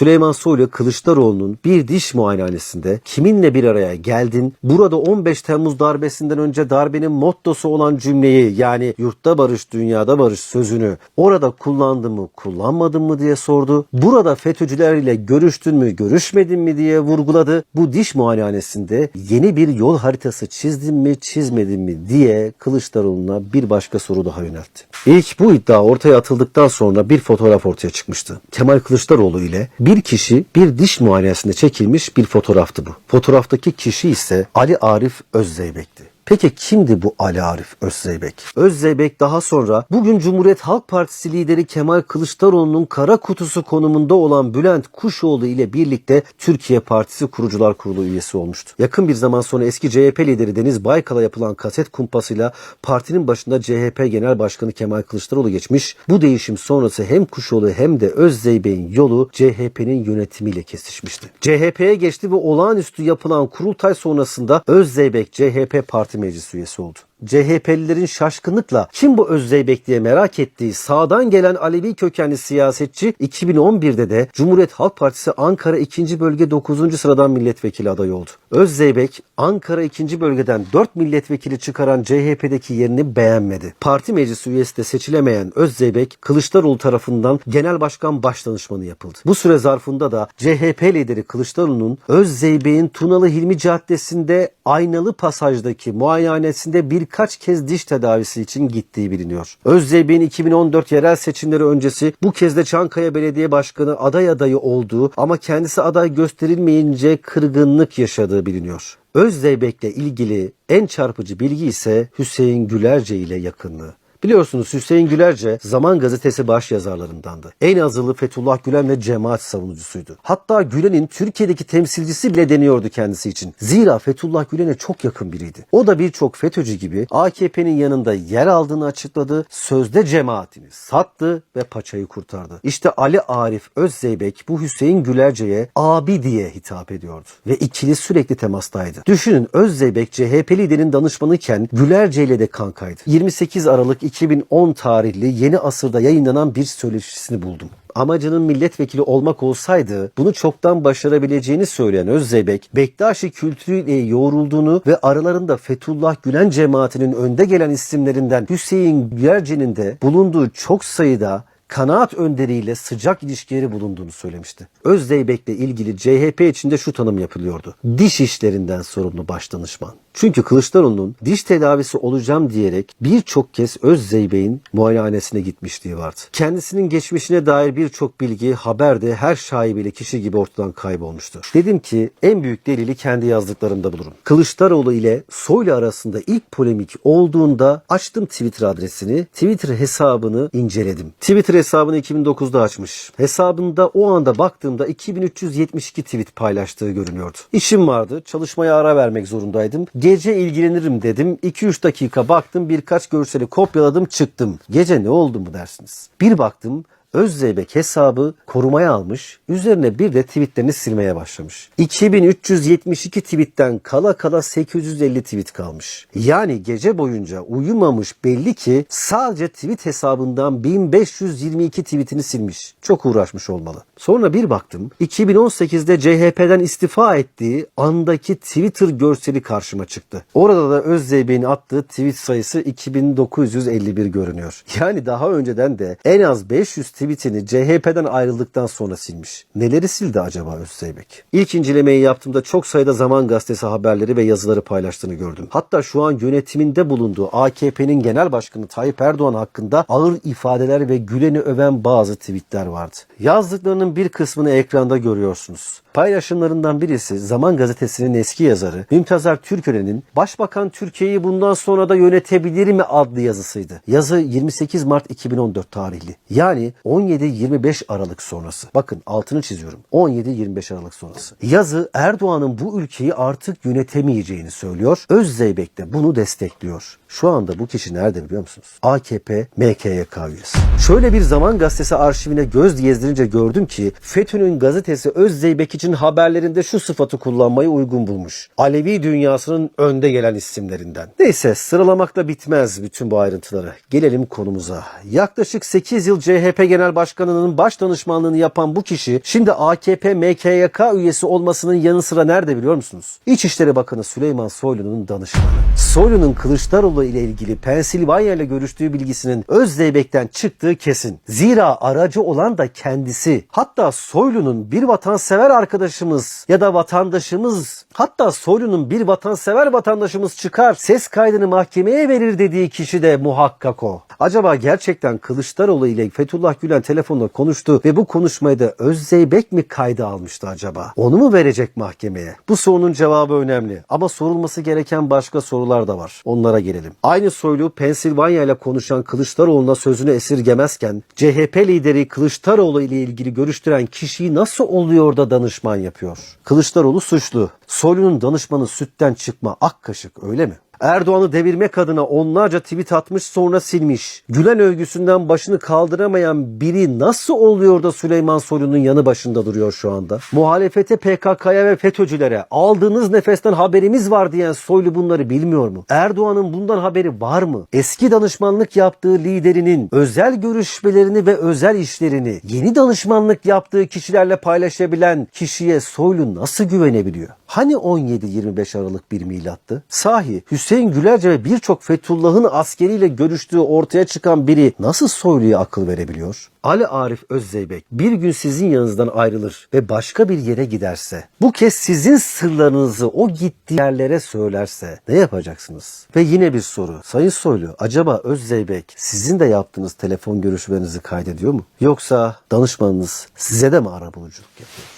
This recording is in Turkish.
Süleyman Soylu Kılıçdaroğlu'nun bir diş muayenehanesinde kiminle bir araya geldin, burada 15 Temmuz darbesinden önce darbenin mottosu olan cümleyi yani yurtta barış dünyada barış sözünü orada kullandın mı kullanmadın mı diye sordu. Burada FETÖ'cülerle görüştün mü görüşmedin mi diye vurguladı. Bu diş muayenehanesinde yeni bir yol haritası çizdin mi çizmedin mi diye Kılıçdaroğlu'na bir başka soru daha yöneltti. İlk bu iddia ortaya atıldıktan sonra bir fotoğraf ortaya çıkmıştı. Kemal Kılıçdaroğlu ile bir kişi bir diş muayenesinde çekilmiş bir fotoğraftı bu. Fotoğraftaki kişi ise Ali Arif Özzeybek'ti. Peki kimdi bu Ali Arif Özzeybek? Özzeybek daha sonra bugün Cumhuriyet Halk Partisi lideri Kemal Kılıçdaroğlu'nun kara kutusu konumunda olan Bülent Kuşoğlu ile birlikte Türkiye Partisi Kurucular Kurulu üyesi olmuştu. Yakın bir zaman sonra eski CHP lideri Deniz Baykal'a yapılan kaset kumpasıyla partinin başında CHP Genel Başkanı Kemal Kılıçdaroğlu geçmiş. Bu değişim sonrası hem Kuşoğlu hem de Özzeybek'in yolu CHP'nin yönetimiyle kesişmişti. CHP'ye geçti ve olağanüstü yapılan kurultay sonrasında Özzeybek CHP Parti Meclis üyesi oldu. CHP'lilerin şaşkınlıkla kim bu Özzeybek diye merak ettiği sağdan gelen Alevi kökenli siyasetçi 2011'de de Cumhuriyet Halk Partisi Ankara 2. Bölge 9. sıradan milletvekili adayı oldu. Özzeybek Ankara 2. bölgeden 4 milletvekili çıkaran CHP'deki yerini beğenmedi. Parti meclis üyesi de seçilemeyen Özzeybek Kılıçdaroğlu tarafından genel başkan başdanışmanı yapıldı. Bu süre zarfında da CHP lideri Kılıçdaroğlu'nun Özzeybek'in Tunalı Hilmi Caddesi'nde aynalı pasajdaki muayenehanesinde birkaç kez diş tedavisi için gittiği biliniyor. Özzeybek'in 2014 yerel seçimleri öncesi bu kez de Çankaya Belediye Başkanı aday adayı olduğu ama kendisi aday gösterilmeyince kırgınlık yaşadığı biliniyor. Özzeybek'le ilgili en çarpıcı bilgi ise Hüseyin Gülerce ile yakınlığı. Biliyorsunuz Hüseyin Gülerce Zaman Gazetesi baş yazarlarındandı. En azılı Fethullah Gülen ve cemaat savunucusuydu. Hatta Gülen'in Türkiye'deki temsilcisi bile deniyordu kendisi için. Zira Fethullah Gülen'e çok yakın biriydi. O da birçok FETÖ'cü gibi AKP'nin yanında yer aldığını açıkladı. Sözde cemaatini sattı ve paçayı kurtardı. İşte Ali Arif Özzeybek bu Hüseyin Gülerce'ye abi diye hitap ediyordu. Ve ikili sürekli temastaydı. Düşünün Özzeybek CHP liderinin danışmanıyken Gülerce ile de kankaydı. 28 Aralık 2010 tarihli Yeni Asır'da yayınlanan bir söyleşisini buldum. Amacının milletvekili olmak olsaydı bunu çoktan başarabileceğini söyleyen Özzeybek, Bektaşi kültürüyle yoğrulduğunu ve aralarında Fethullah Gülen cemaatinin önde gelen isimlerinden Hüseyin Gülerci'nin de bulunduğu çok sayıda kanaat önderiyle sıcak ilişkileri bulunduğunu söylemişti. Özzeybek'le ilgili CHP içinde şu tanım yapılıyordu. Diş işlerinden sorumlu başdanışman. Çünkü Kılıçdaroğlu'nun diş tedavisi olacağım diyerek birçok kez Özzeybek'in muayenehanesine gitmişliği vardı. Kendisinin geçmişine dair birçok bilgi haberde her şaibeli kişi gibi ortadan kaybolmuştu. Dedim ki en büyük delili kendi yazdıklarımda bulurum. Kılıçdaroğlu ile Soylu arasında ilk polemik olduğunda açtım Twitter adresini, Twitter hesabını inceledim. Twitter hesabını 2009'da açmış. Hesabında o anda baktığımda 2372 tweet paylaştığı görünüyordu. İşim vardı, çalışmaya ara vermek zorundaydım. Gece ilgilenirim dedim. 2-3 dakika baktım birkaç görseli kopyaladım çıktım. Gece ne oldu mu dersiniz? Bir baktım Özzeybek hesabı korumaya almış, üzerine bir de tweetlerini silmeye başlamış. 2372 tweetten kala kala 850 tweet kalmış. Yani gece boyunca uyumamış belli ki sadece tweet hesabından 1522 tweetini silmiş. Çok uğraşmış olmalı. Sonra bir baktım 2018'de CHP'den istifa ettiği andaki Twitter görseli karşıma çıktı. Orada da Özzeybek'in attığı tweet sayısı 2951 görünüyor. Yani daha önceden de en az 500 tweetini CHP'den ayrıldıktan sonra silmiş. Neleri sildi acaba Özzeybek? İlk incelemeyi yaptığımda çok sayıda Zaman Gazetesi haberleri ve yazıları paylaştığını gördüm. Hatta şu an yönetiminde bulunduğu AKP'nin genel başkanı Tayyip Erdoğan hakkında ağır ifadeler ve Gülen'i öven bazı tweetler vardı. Yazdıklarının bir kısmını ekranda görüyorsunuz. Paylaşımlarından birisi Zaman Gazetesi'nin eski yazarı Mümtazar Türkören'in Başbakan Türkiye'yi bundan sonra da yönetebilir mi adlı yazısıydı. Yazı 28 Mart 2014 tarihli. Yani 17-25 Aralık sonrası. Bakın altını çiziyorum. 17-25 Aralık sonrası. Yazı Erdoğan'ın bu ülkeyi artık yönetemeyeceğini söylüyor. Özzeybek de bunu destekliyor. Şu anda bu kişi nerede biliyor musunuz? AKP MKYK üyesi. Şöyle bir Zaman Gazetesi arşivine göz gezdirince gördüm ki FETÖ'nün gazetesi Özzeybek için haberlerinde şu sıfatı kullanmayı uygun bulmuş. Alevi dünyasının önde gelen isimlerinden. Neyse sıralamakla bitmez bütün bu ayrıntıları. Gelelim konumuza. Yaklaşık 8 yıl CHP Genel Başkanı'nın baş danışmanlığını yapan bu kişi şimdi AKP MKYK üyesi olmasının yanı sıra nerede biliyor musunuz? İçişleri Bakanı Süleyman Soylu'nun danışmanı. Soylu'nun Kılıçdaroğlu ile ilgili Pensilvanya ile görüştüğü bilgisinin Özzeybek'ten çıktığı kesin. Zira aracı olan da kendisi. Hatta Soylu'nun bir vatansever arkadaşımız ya da vatandaşımız hatta Soylu'nun bir vatansever vatandaşımız çıkar ses kaydını mahkemeye verir dediği kişi de muhakkak o. Acaba gerçekten Kılıçdaroğlu ile Fethullah Gülen telefonla konuştu ve bu konuşmayı da Özzeybek mi kayda almıştı acaba? Onu mu verecek mahkemeye? Bu sorunun cevabı önemli ama sorulması gereken başka sorular da var. Onlara gelelim. Aynı soylu Pensilvanya ile konuşan Kılıçdaroğlu'na sözünü esirgemezken CHP lideri Kılıçdaroğlu ile ilgili görüştüren kişiyi nasıl oluyor da danışman yapıyor? Kılıçdaroğlu suçlu. Soylu'nun danışmanı sütten çıkma ak kaşık öyle mi? Erdoğan'ı devirmek adına onlarca tweet atmış sonra silmiş. Gülen övgüsünden başını kaldıramayan biri nasıl oluyor da Süleyman Soylu'nun yanı başında duruyor şu anda? Muhalefete PKK'ya ve FETÖ'cülere aldığınız nefesten haberimiz var diyen Soylu bunları bilmiyor mu? Erdoğan'ın bundan haberi var mı? Eski danışmanlık yaptığı liderinin özel görüşmelerini ve özel işlerini yeni danışmanlık yaptığı kişilerle paylaşabilen kişiye Soylu nasıl güvenebiliyor? Hani 17-25 Aralık bir milattı? Sahi Hüseyin Gülerce ve birçok Fethullah'ın askeriyle görüştüğü ortaya çıkan biri nasıl Soylu'ya akıl verebiliyor? Ali Arif Özzeybek bir gün sizin yanınızdan ayrılır ve başka bir yere giderse, bu kez sizin sırlarınızı o gittiği yerlere söylerse ne yapacaksınız? Ve yine bir soru. Sayın Soylu, acaba Özzeybek sizin de yaptığınız telefon görüşmelerinizi kaydediyor mu? Yoksa danışmanınız size de mi arabuluculuk yapıyor?